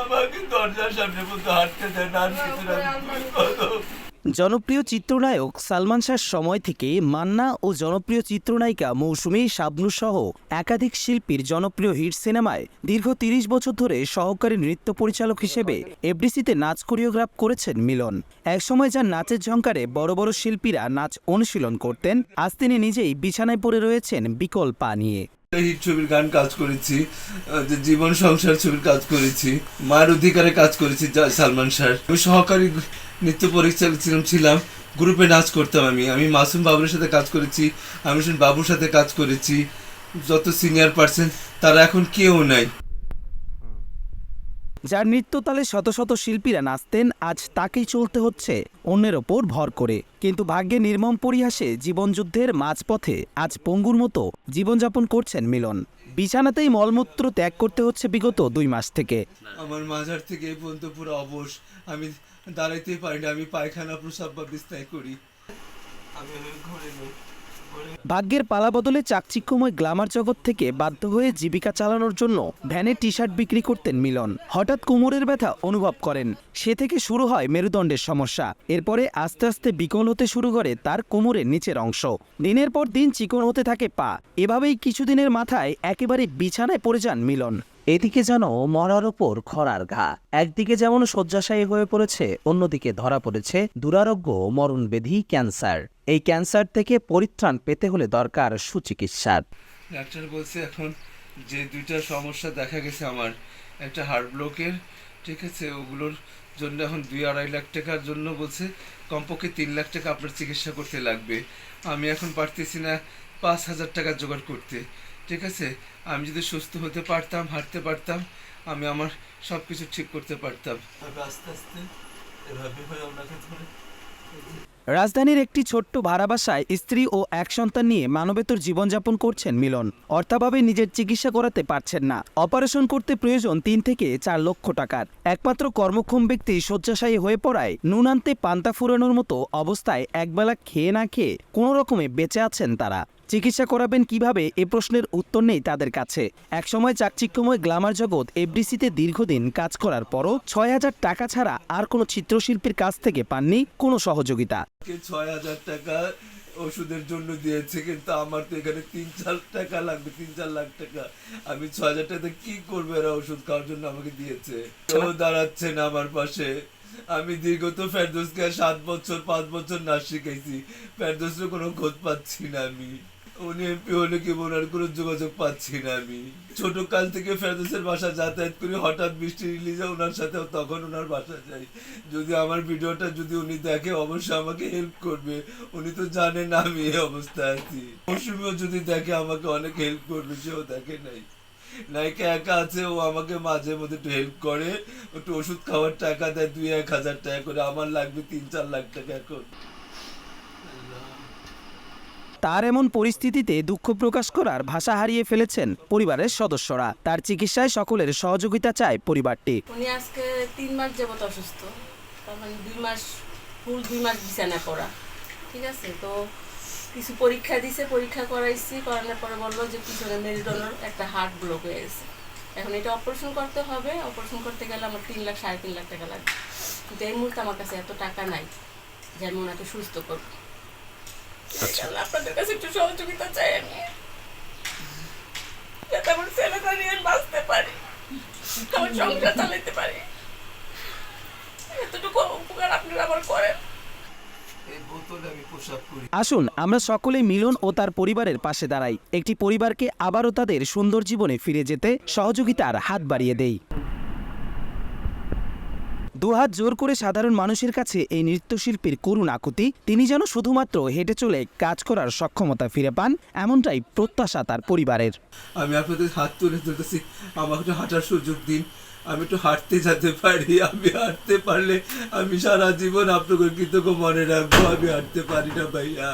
আমাকে দরজার সামনে হাঁটতে আর জনপ্রিয় চিত্রনায়ক সালমান শাহর সময় থেকে মান্না ও জনপ্রিয় চিত্রনায়িকা মৌসুমী শাবনু সহ একাধিক শিল্পীর জনপ্রিয় হিট সিনেমায় দীর্ঘ তিরিশ বছর ধরে সহকারী নৃত্য পরিচালক হিসেবে এফডিসিতে নাচ কোরিওগ্রাফ করেছেন মিলন। একসময় যার নাচের ঝঙ্কারে বড় বড় শিল্পীরা নাচ অনুশীলন করতেন আজ তিনি নিজেই বিছানায় পড়ে রয়েছেন বিকল্প পা নিয়ে। হিট ছবির গান কাজ করেছি জীবন সংসার ছবির কাজ করেছি, মায়ের অধিকারে কাজ করেছি সালমান শাহ আমি সহকারী নৃত্য পরিচালক ছিলাম ছিলাম গ্রুপে নাচ করতাম আমি। আমি মাসুম বাবুর সাথে কাজ করেছি, আমি বাবুর সাথে কাজ করেছি, যত সিনিয়র পার্সন তারা এখন কেউ নাই। যার নৃত্যতালে শত শত শিল্পীরা নাচতেন আজ তাকেই চলতে হচ্ছে অন্যের ওপর ভর করে। কিন্তু ভাগ্যে নির্মম পরিহাসে জীবনযুদ্ধের মাঝপথে আজ পঙ্গুর মতো জীবনযাপন করছেন মিলন। বিছানাতেই মলমূত্র ত্যাগ করতে হচ্ছে বিগত দুই মাস থেকে। আমার মাজার থেকে এই পর্যন্ত পুরো অবশ। আমি দাঁড়াইতেই পারি না আমি পায়খানা প্রসাব বা বিস্তায় করি। আমি ঘরে নই। ভাগ্যের পালা বদলে চাকচিক্যময় গ্লামার জগৎ থেকে বাধ্য হয়ে জীবিকা চালানোর জন্য ভ্যানে টি শার্ট বিক্রি করতেন মিলন। হঠাৎ কোমরের ব্যথা অনুভব করেন। সে থেকে শুরু হয় মেরুদণ্ডের সমস্যা। এরপরে আস্তে আস্তে বিকল হতে শুরু করে তার কোমরের নিচের অংশ। দিনের পর দিন চিকন হতে থাকে পা। এভাবেই কিছুদিনের মাথায় একেবারে বিছানায় পড়ে যান মিলন। এদিকে যেন মরার ওপর খরার ঘা। একদিকে যেমন শয্যাশায়ী হয়ে পড়েছে, অন্যদিকে ধরা পড়েছে দুরারোগ্য মরণবেধি ক্যান্সার। এই ক্যান্সার থেকে পরিত্রাণ পেতে হলে দরকার সুচিকিৎসার ডাক্তার বলছে এখন যে দুইটা সমস্যা দেখা গেছে আমার, একটা হার্ট ব্লকের, ঠিক আছে, ওগুলোর জন্য এখন দুই আড়াই লাখ টাকার জন্য বলছে, কমপক্ষে তিন লাখ টাকা আপনার চিকিৎসা করতে লাগবে। আমি এখন পারতেছি না পাঁচ হাজার টাকা জোগাড় করতে। ঠিক আছে? আমি যদি সুস্থ হতে পারতাম হাঁটতে পারতাম আমি আমার সব কিছু ঠিক করতে পারতাম। আস্তে আস্তে এভাবে হয় আপনাকে ধরে রাজধানীর একটি ছোট্ট ভাড়া বাসায় স্ত্রী ও এক সন্তান নিয়ে মানবেতর জীবনযাপন করছেন মিলন। অর্থাভাবে নিজের চিকিৎসা করাতে পারছেন না। অপারেশন করতে প্রয়োজন তিন থেকে চার লক্ষ টাকার। একমাত্র কর্মক্ষম ব্যক্তি শয্যাশায়ী হয়ে পড়ায় নুন আনতে পান্তা ফুরানোর মতো অবস্থায় একবেলা খেয়ে না খেয়ে কোনো রকমে বেঁচে আছেন তারা। চিকিৎসা করাবেন কীভাবে এ প্রশ্নের উত্তর নেই তাদের কাছে। একসময় চাকচিক্যময় গ্লামার জগৎ এফডিসিতে দীর্ঘদিন কাজ করার পরও ছয় হাজার টাকা ছাড়া আর কোনো চিত্রশিল্পীর কাছ থেকে পাননি কোনো সহযোগিতা। ছয় হাজার টাকা ওষুধের জন্য দিয়েছে কিন্তু আমার তো এখানে তিন চার টাকা লাগবে তিন চার লাখ টাকা। আমি ছয় হাজার টাকা কি করব এরা ওষুধ খাওয়ার জন্য আমাকে দিয়েছে? কেউ দাঁড়াচ্ছে না আমার পাশে। আমি দীর্ঘত ফেরদোসকে সাত বছর পাঁচ বছর নাচ শিখেছি ফেরদোসের কোনো খোঁজ পাচ্ছি না আমি। উনি এমপি কি ওনার কোনো যোগাযোগ পাচ্ছি না আমি? ছোট কাল থেকে ফেরদোসের বাসা যাতায়াত করি, হঠাৎ বৃষ্টি রিলিজে ওনার সাথে তখন ওনার বাসা যাই। যদি আমার ভিডিওটা যদি উনি দেখে, অবশ্যই আমাকে হেল্প করবে। উনি তো জানেন আমি এই অবস্থায় আছি। মৌসুমিও যদি দেখে, আমাকে অনেক হেল্প করবে, সেও দেখে নাই। নায়িকা একা আছে, ও আমাকে মাঝে মধ্যে একটু হেল্প করে। একটু ওষুধ খাওয়ার টাকা দেয় দুই এক হাজার টাকা করে। আমার লাগবে তিন চার লাখ টাকা এখন। তার এমন পরিস্থিতিতে দুঃখ প্রকাশ করার ভাষা হারিয়ে ফেলেছেন পরিবারের সদস্যরা। তার চিকিৎসায় সকলের সহযোগিতা চায় পরিবারটি। উনি আজকে তিন মাস যাবত অসুস্থ। তার মানে দুই মাস, ফুল দুই মাস বিছানা পড়া। ঠিক আছে? তো কিছু পরীক্ষা দিছে, পরীক্ষা করাইছি, করানোর পরে বলল যে পিছনে মেরুদণ্ডের একটা হার্ট ব্লক হয়ে গেছে। এখন এটা অপারেশন করতে হবে। অপারেশন করতে গেলে আমার তিন লাখ, সাড়ে তিন লাখ টাকা লাগবে। কিন্তু এই মুহূর্তে আমার কাছে এত টাকা নাই যে আমি ওনাকে সুস্থ করব। আল্লাহ, আপনাদের কাছে একটু সহযোগিতা চাই আমি। যাতে আমার ছেলেটা নিয়ে বাঁচতে পারি। আমার সংসার চালাতে পারি। এতটুকু উপকার আপনারা আমার করেন। এই বোতলে আমি পোশাক করি। আসুন আমরা সকলে মিলন ও তার পরিবারের পাশে দাঁড়াই। একটি পরিবারকে আবারও তাদের সুন্দর জীবনে ফিরে যেতে সহযোগিতার হাত বাড়িয়ে দেই। দুহাত জোর করে সাধারণ মানুষের কাছে এই নৃত্যশিল্পীর করুণ আকুতি, তিনি যেন শুধুমাত্র হেঁটে চলে কাজ করার সক্ষমতা ফিরে পান, এমনটাই প্রত্যাশা তার পরিবারের। আমি আপনাদের হাত তুলে তুলতেছি আমাকে হাঁটার সুযোগ দিন। আমি একটু হাঁটতে যেতে পারি, আমি হাঁটতে পারলে আমি সারা জীবন আপনাকে কৃতজ্ঞ মনে রাখব, আমি হাঁটতে পারি না ভাইয়া।